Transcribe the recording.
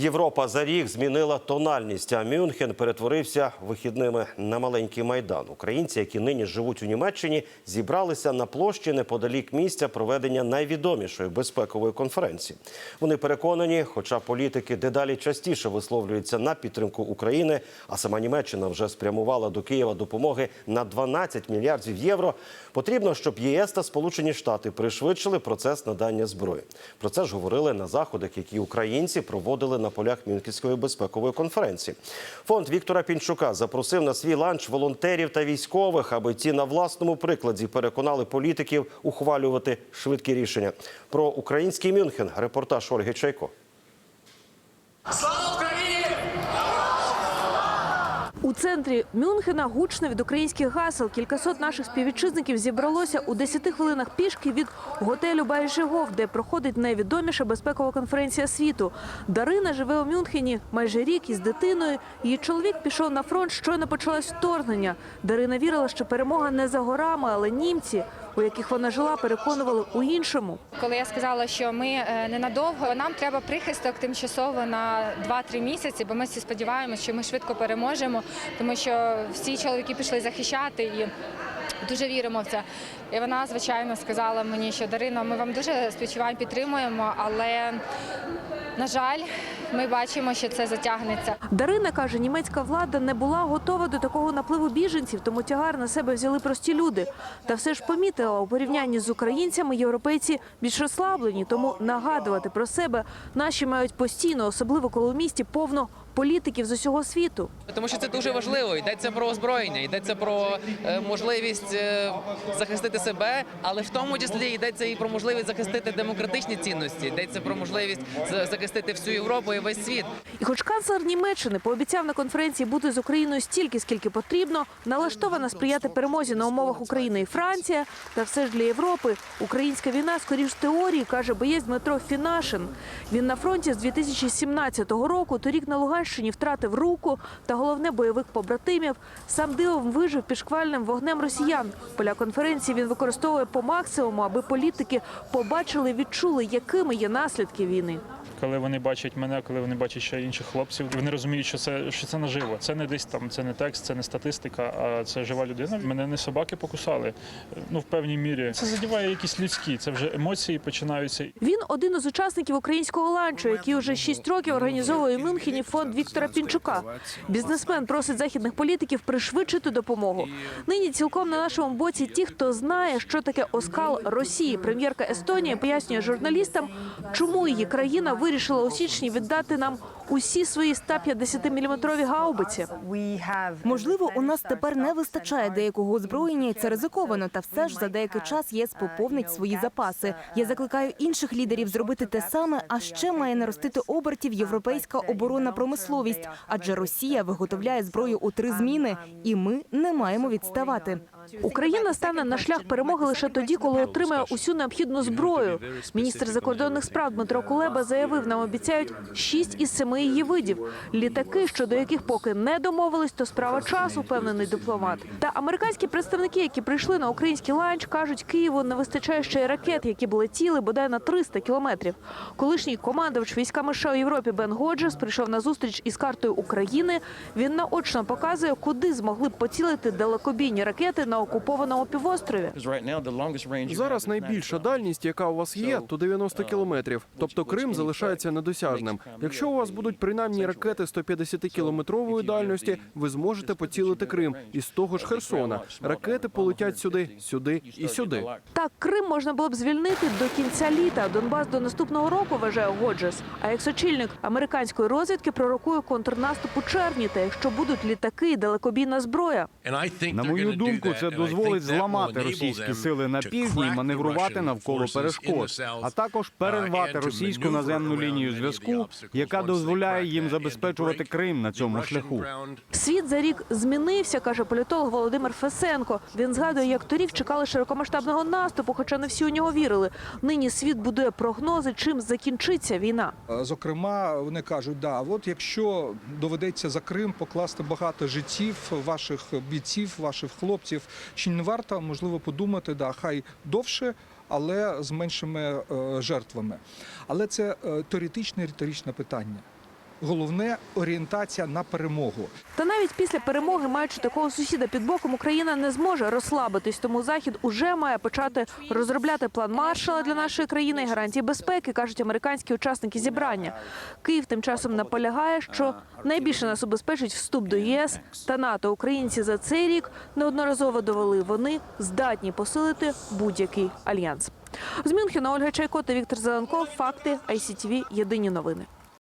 Європа за рік змінила тональність, а Мюнхен перетворився вихідними на маленький майдан. Українці, які нині живуть у Німеччині, зібралися на площі неподалік місця проведення найвідомішої безпекової конференції. Вони переконані, хоча політики дедалі частіше висловлюються на підтримку України, а сама Німеччина вже спрямувала до Києва допомоги на 12 мільярдів євро. Потрібно, щоб ЄС та Сполучені Штати пришвидшили процес надання зброї. Про це ж говорили на заходах, які українці проводили на полях Мюнхенської безпекової конференції. Фонд Віктора Пінчука запросив на свій ланч волонтерів та військових, аби ті на власному прикладі переконали політиків ухвалювати швидкі рішення. Про український Мюнхен репортаж Ольги Чайко. Слава У центрі Мюнхена гучно від українських гасел. Кількасот наших співвітчизників зібралося у 10 хвилинах пішки від готелю Байжегов, де проходить найвідоміша безпекова конференція світу. Дарина живе у Мюнхені майже рік із дитиною. Її чоловік пішов на фронт, щойно почалось вторгнення. Дарина вірила, що перемога не за горами, але німці, у яких вона жила, переконували у іншому. Коли я сказала, що ми е, ненадовго, нам треба прихисток тимчасово на 2-3 місяці, бо ми всі сподіваємося, що ми швидко переможемо, тому що всі чоловіки пішли захищати і. Дуже віримо в це. І вона, звичайно, сказала мені, що Дарино, ми вам дуже співчуваємо, підтримуємо, але, на жаль, ми бачимо, що це затягнеться. Дарина каже, німецька влада не була готова до такого напливу біженців, тому тягар на себе взяли прості люди. Та все ж помітила у порівнянні з українцями, європейці більш розслаблені, тому нагадувати про себе наші мають постійно, особливо коли у місті повно політиків з усього світу. Тому що це дуже важливо. Йдеться про озброєння, йдеться про е, можливість е, захистити себе, але в тому числі йдеться і про можливість захистити демократичні цінності. Йдеться про можливість захистити всю Європу і весь світ. І хоч канцлер Німеччини пообіцяв на конференції бути з Україною стільки, скільки потрібно, налаштована сприяти перемозі на умовах України і Франція, та все ж для Європи українська війна скоріш в теорії, каже боєць Дмитро Фінашин. Він на фронті з 2017 року, торік на Луганщині втратив руку та головне бойових побратимів. Сам дивом вижив під шквальним вогнем росіян. Поля конференції він використовує по максимуму, аби політики побачили, відчули, якими є наслідки війни. коли вони бачать мене, коли вони бачать ще інших хлопців, вони розуміють, що це що це наживо. Це не десь там, це не текст, це не статистика, а це жива людина. Мене не собаки покусали. Ну в певній мірі це задіває якісь людські. Це вже емоції починаються. Він один із учасників українського ланчу, який уже шість років організовує в Мюнхені фонд Віктора Пінчука. Бізнесмен просить західних політиків пришвидшити допомогу. Нині цілком на нашому боці ті, хто знає, що таке оскал Росії. Прем'єрка Естонії пояснює журналістам, чому її країна вирішила у січні віддати нам усі свої 150-мм гаубиці. Можливо, у нас тепер не вистачає деякого озброєння, і це ризиковано. Та все ж за деякий час ЄС поповнить свої запаси. Я закликаю інших лідерів зробити те саме, а ще має наростити обертів європейська оборонна промисловість, адже Росія виготовляє зброю у три зміни, і ми не маємо відставати. Україна стане на шлях перемоги лише тоді, коли отримає усю необхідну зброю. Міністр закордонних справ Дмитро Кулеба заявив, нам обіцяють шість із семи її видів. Літаки, щодо яких поки не домовились, то справа часу, впевнений дипломат. Та американські представники, які прийшли на український ланч, кажуть, Києву не вистачає ще й ракет, які б летіли бодай на 300 кілометрів. Колишній командувач військами США у Європі Бен Годжес прийшов на зустріч із картою України. Він наочно показує, куди змогли б поцілити далекобійні ракети на окупованому півострові. Зараз найбільша дальність, яка у вас є, то 90 кілометрів. Тобто Крим залишається недосяжним. Якщо у вас будуть принаймні ракети 150-кілометрової дальності, ви зможете поцілити Крим із того ж Херсона. Ракети полетять сюди, сюди і сюди. Так, Крим можна було б звільнити до кінця літа. Донбас до наступного року вважає Годжес. А як очільник американської розвідки пророкує контрнаступ у червні, та якщо будуть літаки і далекобійна зброя. На мою думку, це дозволить зламати російські сили на півдні і маневрувати навколо перешкод, а також перервати російську наземну лінію зв'язку, яка дозволяє їм забезпечувати Крим на цьому шляху. Світ за рік змінився, каже політолог Володимир Фесенко. Він згадує, як торік чекали широкомасштабного наступу, хоча не всі у нього вірили. Нині світ будує прогнози, чим закінчиться війна. Зокрема, вони кажуть, да, от якщо доведеться за Крим покласти багато життів ваших бійців, ваших хлопців, чи не варто можливо подумати, да, хай довше, але з меншими е, жертвами. Але це е, теоретичне риторичне питання. Головне орієнтація на перемогу. Та навіть після перемоги, маючи такого сусіда під боком, Україна не зможе розслабитись. Тому захід уже має почати розробляти план маршала для нашої країни і гарантії безпеки, кажуть американські учасники зібрання. Київ тим часом наполягає, що найбільше нас убезпечить вступ до ЄС та НАТО. Українці за цей рік неодноразово довели, вони здатні посилити будь-який альянс. З Мюнхена Ольга Чайко та Віктор Зеленков. Факти ICTV. Єдині новини.